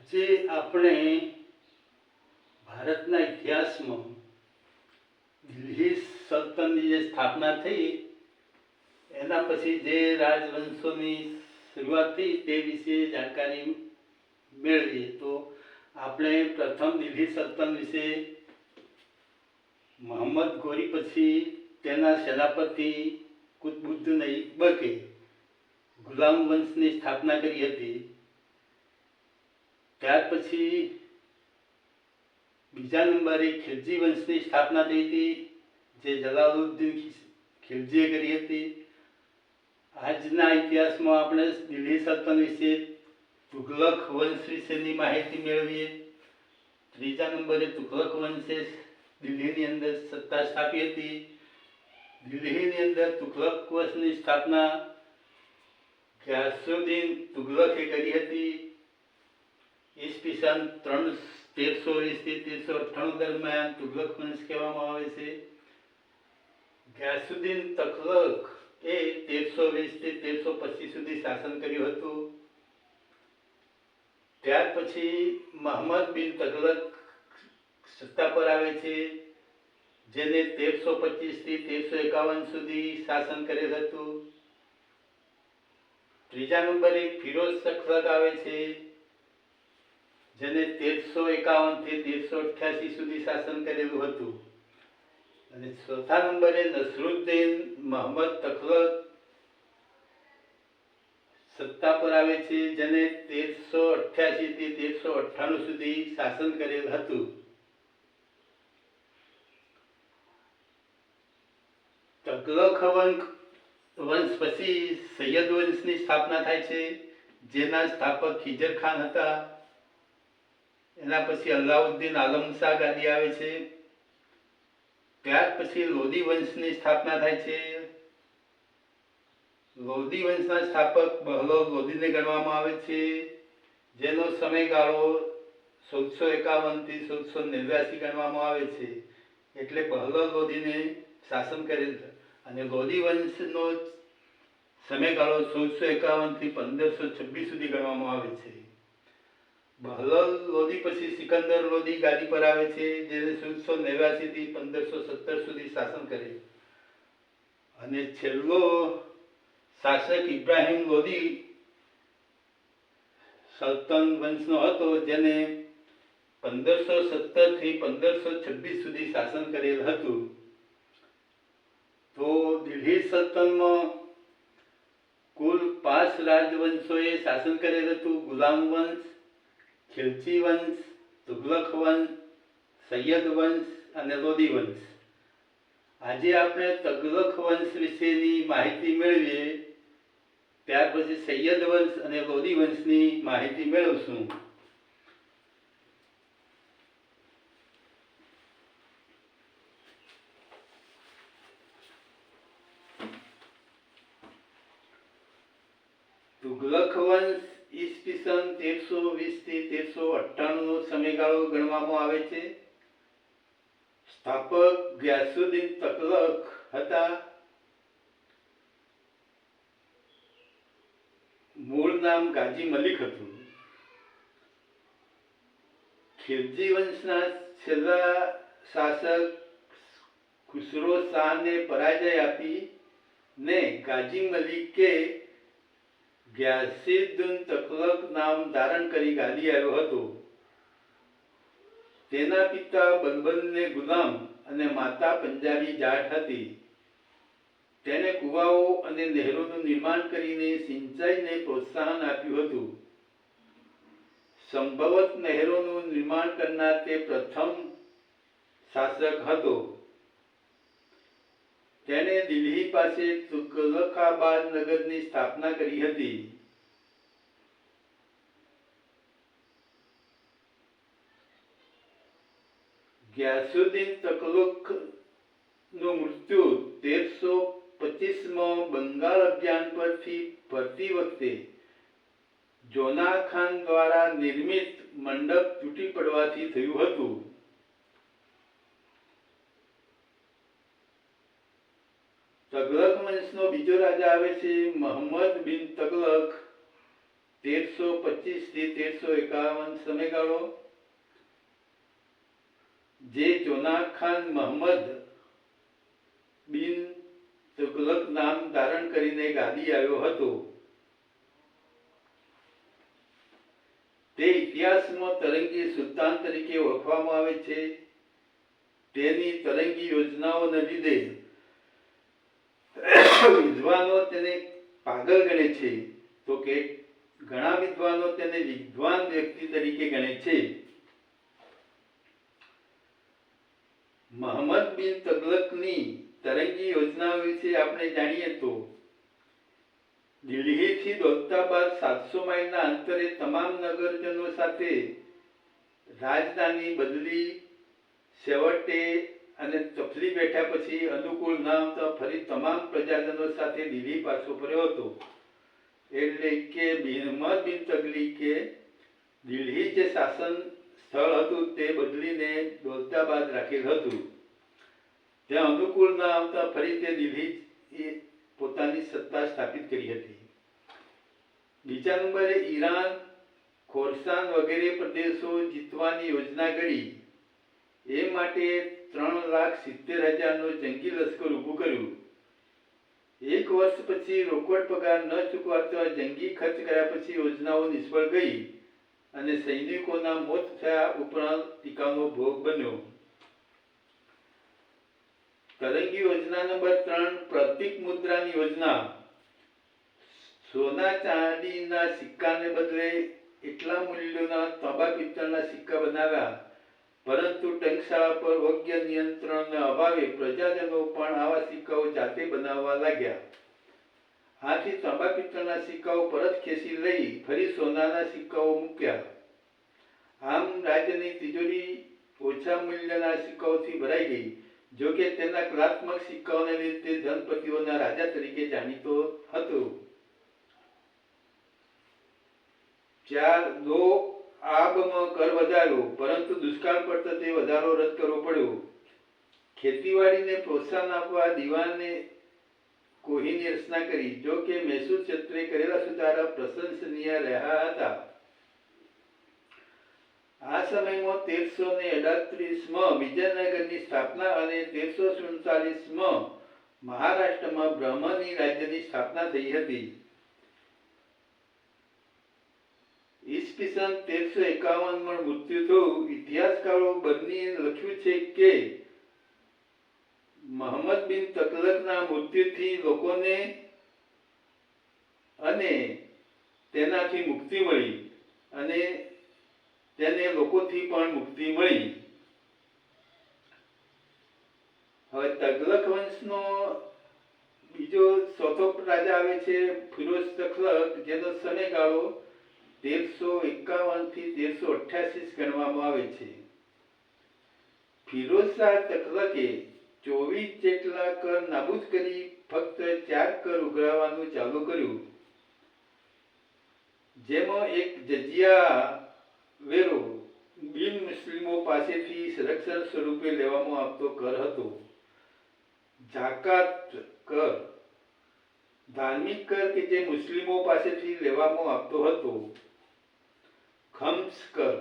આજે આપણે ભારતના ઇતિહાસમાં દિલ્હી સલ્તનની જે સ્થાપના થઈ, એના પછી જે રાજવંશોની શરૂઆત થઈ, તે વિશે જાણકારી મેળવીએ. તો આપણે પ્રથમ દિલ્હી સલ્તન વિશે મોહમ્મદ ગોરી પછી તેના સેનાપતિ કુતબુદ્દીન બકે ગુલામ વંશની સ્થાપના કરી હતી. ત્યાર પછી બીજા નંબરે ખિલજી વંશની સ્થાપના થઈ હતી, જે જલાલુદ્દીન ખિલજીએ કરી હતી. આજના ઇતિહાસમાં આપણે દિલ્હી સલ્તન વિશે તુઘલક વંશ વિશેની માહિતી મેળવીએ. ત્રીજા નંબરે તુઘલક વંશે દિલ્હીની અંદર સત્તા સ્થાપી હતી. દિલ્હીની અંદર તુઘલક વંશની સ્થાપના ગ્યાસુદ્દીન તુઘલકે કરી હતી. ઈસવીસન ત્રણ તેરસો વીસથી તેરસો અઠ્ઠાણું દરમિયાન તુગલક વંશ કહેવામાં આવે છે. ગ્યાસુદ્દીન તખલક એ તેરસો વીસથી તેરસો પચીસ સુધી શાસન કર્યું હતું. ત્યાર પછી મોહમ્મદ બિન તગલક સત્તા પર આવે છે, જેને તેરસો પચીસથી તેરસો એકાવન સુધી શાસન કરેલ હતું. ત્રીજા નંબરે ફિરોઝ તખલક આવે છે. જેને તેરસો એકાવનથી તેરસો અઠ્યાસી સુધી શાસન કરેલું હતું. અને ચોથા નંબરે નસરુદ્દીન મોહમ્મદ તખલત સત્તા પર આવે છે, જેને તેરસો અઠ્યાસી થી તેરસો અઠ્ઠાણું સુધી શાસન કરેલ હતું. તગલક વંશ વંશ પછી સૈયદ વંશની સ્થાપના થાય છે, જેના સ્થાપક ખિજર ખાન હતા. એના પછી અલ્લાઉદ્દીન આલમ શાહ ગાદી આવે છે. ત્યાર પછી લોધી વંશની સ્થાપના થાય છે. લોધી વંશના સ્થાપક બહલોલ લોધીને ગણવામાં આવે છે. જેનો સમયગાળો ચૌદસો એકાવનથી ચૌદસો નેવ્યાસી ગણવામાં આવે છે. એટલે બહલોલ લોધીને શાસન કરેલ અને લોધી વંશનો સમયગાળો ચૌદસો એકાવનથી પંદરસો છવ્વીસ સુધી ગણવામાં આવે છે. બહલોલ લોધી પછી સિકંદર લોધી ગાદી પર આવે છે જેને ચૌદસો નેવ્યાસી થી પંદરસો સત્તર સુધી શાસન કરે અને છેલ્લો શાસક ઇબ્રાહિમ લોધી સલ્તન વંશનો હતો, જેને પંદરસો સત્તરથી પંદરસો છવ્વીસ સુધી શાસન કરેલ હતું. તો દિલ્હી સલ્તનમાં કુલ પાંચ રાજવંશોએ શાસન કરેલ હતું. ગુલામ વંશ ખિલજી વંશ, તુગલક વંશ, સૈયદ વંશ અને લોદી વંશ. આજે આપણે તગલક વંશ વિશેની માહિતી મેળવીએ, ત્યાર પછી સૈયદ વંશ અને લોદી વંશની માહિતી મેળવશું. તુગલક વંશ ઈસવીસન તેરસો વીસથી તેરસો અઠ્ઠાણું નો સમયગાળો ગણવામાં આવે છે. સ્થાપક ગ્યાસુદ્દીન તકલક હતા. મૂળ નામ ગાજી મલિક હતું. ખિલજી વંશના છેલ્લા શાસક ખુસરો શાહને પરાજય આપી ને ગાજી મલિકે ગ્યાસીદ્દીન તકલક નામ ધારણ કરી ગાદી આવ્યો હતો. તેના પિતા બલબલને ગુલામ અને માતા પંજાબી જાટ હતી. તેને કુવાઓ અને નહેરોનું નિર્માણ કરીને સિંચાઈને પ્રોત્સાહન આપ્યું હતું. સંભવત નહેરોનું નિર્માણ કરનાર તે પ્રથમ શાસક હતો. તેણે દિલ્હી પાસે તુગલકાબાદ નગરની સ્થાપના કરી હતી. ગ્યાસુદ્દીન તકલુકનું મૃત્યુ તેરસો પચીસમાં બંગાળ અભિયાન પરથી ફરતી વખતે જોના ખાન દ્વારા નિર્મિત મંડપ તૂટી પડવાથી થયું હતું. તગલક વંશનો બીજો રાજા આવે છે મોહમ્મદ બિન તગલક. તેરસો પચીસથી તેરસો એકાવન સમયગાળો. જે જોના ખાન મહમ્મદ બિન તુગલક નામ ધારણ કરીને ગાદી આવ્યો હતો. તે ઇતિહાસમાં તરંગી સુલતાન તરીકે ઓળખવામાં આવે છે. તેની તરંગી યોજનાઓને લીધે વિદ્વાનો તેને પાગલ ગણે છે. તો કે ઘણા વિદ્વાનો તેને વિદ્વાન વ્યક્તિ તરીકે ગણે છે. મોહમ્મદ બિન તગલકની તરંગી યોજનાઓ વિશે આપણે જાણીએ તો, દિલ્હીથી દૌલતાબાદ સાતસો માઇલના અંતરે તમામ નગરજનો સાથે રાજધાની બદલી છેવટે અને તફલી બેઠા પછી અનુકૂળ ન આવતા ફરી તમામ પ્રજાજનો સાથે દિલ્હી પાછો ફર્યો હતો. એટલે કે મોહમ્મદ બિન તગલીકે દિલ્હી જે શાસન સ્થળ હતું તે બદલીને દોલતાબાદ રાખેલ હતું. ત્યાં અનુકૂળ ન આવતા ફરી તે દિલ્હી એ પોતાની સત્તા સ્થાપિત કરી હતી. બીજા નંબરે ઈરાન ખોરસાન વગેરે પ્રદેશો જીતવાની યોજના ઘડી એ માટે ત્રણ લાખ સિત્તેર હજારનું જંગી લશ્કર ઊભું કર્યું. એક વર્ષ પછી રોકડ પગાર ન ચૂકવાતા જંગી ખર્ચ કર્યા પછી યોજનાઓ નિષ્ફળ ગઈ અને સૈનિકોના મોત થયા ઉપરાંત ટીકાનો ભોગ બન્યો. તરંગી યોજના નંબર ત્રણ, પ્રતિક મુદ્રાની યોજના. સોના ચાંદીના સિક્કાને બદલે એટલા મૂલ્યોના તાંબા પિત્તળના સિક્કા બનાવ્યા. પરંતુ ટંકશાળા પર યોગ્ય નિયંત્રણના અભાવે પ્રજાજનો પણ આવા સિક્કાઓ જાતે બનાવવા લાગ્યા. આથી તાંબા પિત્તળના સિક્કાઓ પરત ખેંચી લઈ ફરી સોનાના સિક્કાઓ મૂક્યા. આમ રાજ્યની તિજોરી ઓછા મૂલ્યના સિક્કાઓથી ભરાઈ ગઈ, જો કે તેના કલાત્મક સિક્કાઓને લીધે ધનપતિઓના રાજા તરીકે જાણીતો હતો. ચાર દો આબમાં કર વધાર્યો પરંતુ દુષ્કાળ પડતા તે વધારો રદ કરવો પડ્યો. ખેતીવાડીને પ્રોત્સાહન આપવા દિવાને કોહીની રચના કરી. જો કે મહેસૂલ ક્ષેત્રે કરેલા સુધારા પ્રશંસનીય રહ્યા હતા. આ સમયમાં તેરસો ને અડત્રીસમાં વિજયનગરની સ્થાપના અને તેરસો સુડતાલીસમાં મહારાષ્ટ્રમાં બ્રહ્મની રાજ્યની સ્થાપના થઈ હતી. ઈસવીસન તેરસો એકાવનમાં મૃત્યુ થયું. ઇતિહાસકારો બંને લખ્યું છે કે મોહમ્મદ બિન તકલકના મૃત્યુથી લોકોને અને તેનાથી મુક્તિ મળી અને તેને લોકોથી પણ મુક્તિ મળી. હવે તગલક વંશનો બીજો ચોથો રાજા આવે છે ફિરોઝ તગલક જેનો સમયગાળો તેરસો એકાવનથી તેરસો અઠ્યાસી ગણવામાં આવે છે. ફિરોઝ શાહ તગલકે ચોવીસ જેટલા કર નાબૂદ કરી ફક્ત ચાર કર ઉઘરાવવાનું ચાલુ કર્યું. જેમાં એક જજિયા વેરો બિન મુસ્લિમો પાસેથી સંરક્ષણ સ્વરૂપે લેવામાં આવતો કર હતો. જાકાત કર, ધાર્મિક કર કે જે મુસ્લિમો પાસેથી લેવામાં આવતો હતો. ખમ્સ કર.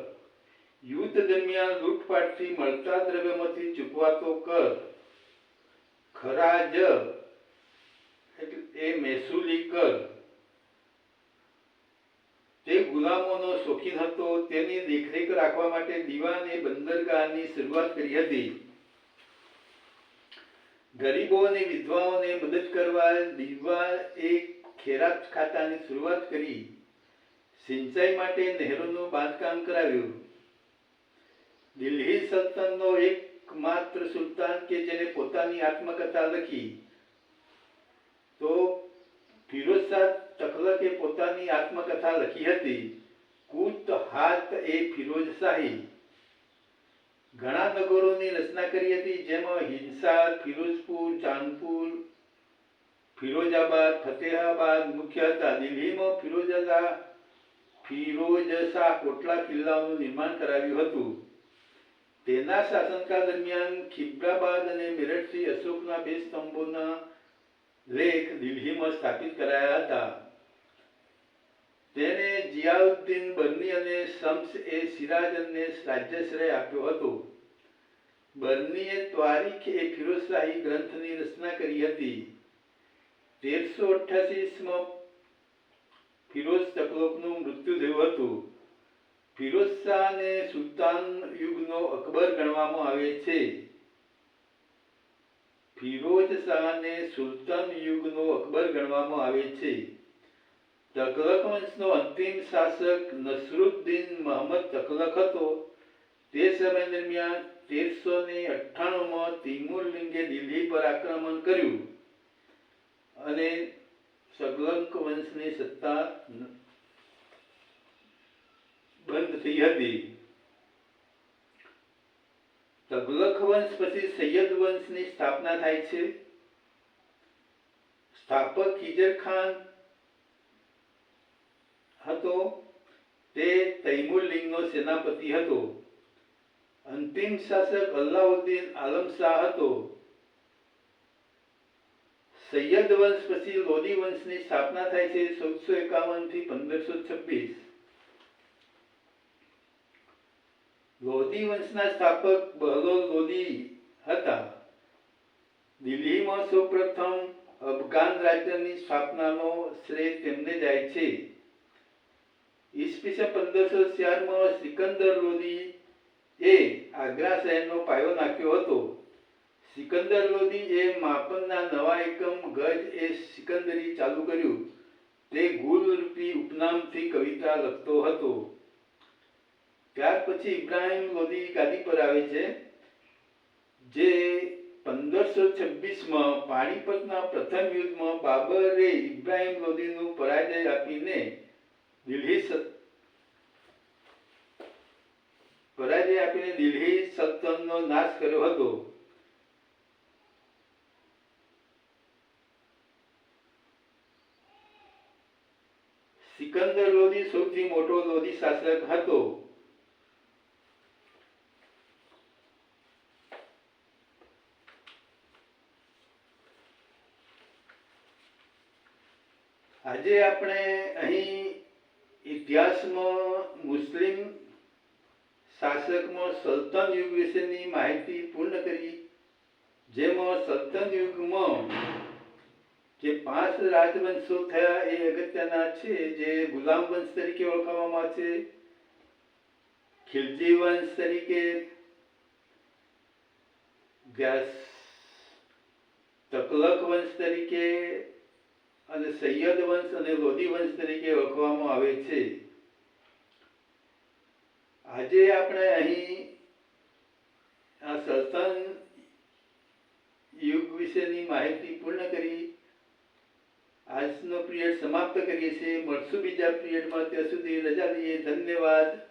યુદ્ધ દરમિયાન લૂંટફાટથી મળતા દ્રવ્યમાંથી ચૂકવાતો કર. ખરાજ એ મહેસૂલી કર. તે ગુલામોનો શોખીન હતો. તેની દેખરેખ રાખવા માટે દીવાને બંદરગાહની શરૂઆત કરી હતી. ગરીબો અને વિધવાઓને મદદ કરવા દીવા એ ખેરાત ખાતાની શરૂઆત કરી. સિંચાઈ માટે નહેરોનું બાંધકામ કરાવ્યું. દિલ્હી સલ્તનનો એકમાત્ર સુલતાન કે જેને પોતાની આત્મકથા લખી. તો ફિરોઝ શાહ તખલકે પોતાની આત્મકથા લખી હતી, કૂત હાથ એ ફિરોજ શાહી. ઘણા નગરોની રચના કરી હતી, જેમાં હિંસા ફિરોજપુર, ચાંદપુર, ફિરોજાબાદ, ફતેહાબાદ મુખ્ય હતા. દિલ્હીમાં ફિરોજા ફિરોજ કોટલા કિલ્લાઓનું નિર્માણ કરાવ્યું હતું. તેના શાસનકાળ દરમિયાન ખિબ્રાબાદ અને મેરઠથી અશોકના બે સ્તંભોના લેખ દિલ્હીમાં સ્થાપિત કરાયા હતા. તેને જિયાઉદ્દીન બર્ની અને શમ્સ એ સિરાજનને રાજ્યશ્રય આપ્યો હતો. બર્નીએ ત્વારીખ એ ફિરોઝશાહી ગ્રંથની રચના કરી હતી. તેરસો અઠ્યાસીમાં ફિરોઝ તકલોકનું મૃત્યુ થયું હતું. ફિરોઝ શાહને સુલતાન યુગનો અકબર ગણવામાં આવે છે. ફિરોજ શાહને સુલતાન યુગનો અકબર ગણવામાં આવે છે. તકલક વંશનો અંતિમ શાસક નસરુદ્દીન મોહમ્મદ તકલક હતો. તે સમય દરમિયાન તેરસો ને અઠ્ઠાણુંમાં તિમુર લિંગે દિલ્હી પર આક્રમણ કર્યું. અને સગલંક વંશની સત્તા બંધ થઈ હતી. તગલખ વંશ પછી સૈયદ વંશની સ્થાપના થાય છે. સ્થાપક ખીજર ખાન હતો. તે તૈમુર લિંગનો સેનાપતિ હતો. અંતિમ શાસક અલ્લાઉદ્દીન આલમ શાહ હતો. સૈયદ વંશ પછી લોદી વંશની સ્થાપના થાય છે ચૌદસો એકાવનથી પંદરસો છવ્વીસ. લોધી વંશના સ્થાપક બહલોલ લોદી હતા. દિલ્હીમાં સૌપ્રથમ અફઘાન રાજ્યની સ્થાપનાનો શ્રેય તેમને જાય છે. ઈસવીસન પંદરસો ચારમાં સિકંદર લોદી એ આગ્રા શહેરનો પાયો નાખ્યો હતો. સિકંદર લોદી એ માપનના નવા એકમ ગજ એ સિકંદરી ચાલુ કર્યું. તે ગુલરૂપી ઉપનામથી કવિતા લખતો હતો. ત્યાર પછી ઇબ્રાહિમ લોદી ગાદી પર આવે છે, જે પંદરસો છવ્વીસમાં પાણીપતના પ્રથમ યુદ્ધમાં બાબરે ઇબ્રાહિમ લોદીનું પરાજય આપીને દિલ્હી પરાજય આપીને દિલ્હી સલ્તનનો નાશ કર્યો હતો. સિકંદર લોધી સૌથી મોટો લોધી શાસક હતો. આજે આપણે અહીં ઇતિહાસમાં મુસ્લિમ શાસકમાં સલ્તન યુગ વિશેની માહિતી પૂર્ણ કરી, જેમાં સલ્તન યુગમાં જે પાંચ રાજવંશો થયા એ અગત્યના છે, જે ગુલામ વંશ તરીકે ઓળખવામાં છે, ખિલજી વંશ તરીકે વ્યાસ તકલક વંશ તરીકે અને સૈયદ વંશ અને લોધી વંશ તરીકે ઓળખવામાં આવે છે. આજે આપણે અહીં આ સલ્તન યુગ વિશેની માહિતી પૂર્ણ કરી આજનો પીરિયડ સમાપ્ત કરીએ છીએ. મળશું બીજા પીરિયડમાં. ત્યાં સુધી રજા લઈએ. ધન્યવાદ.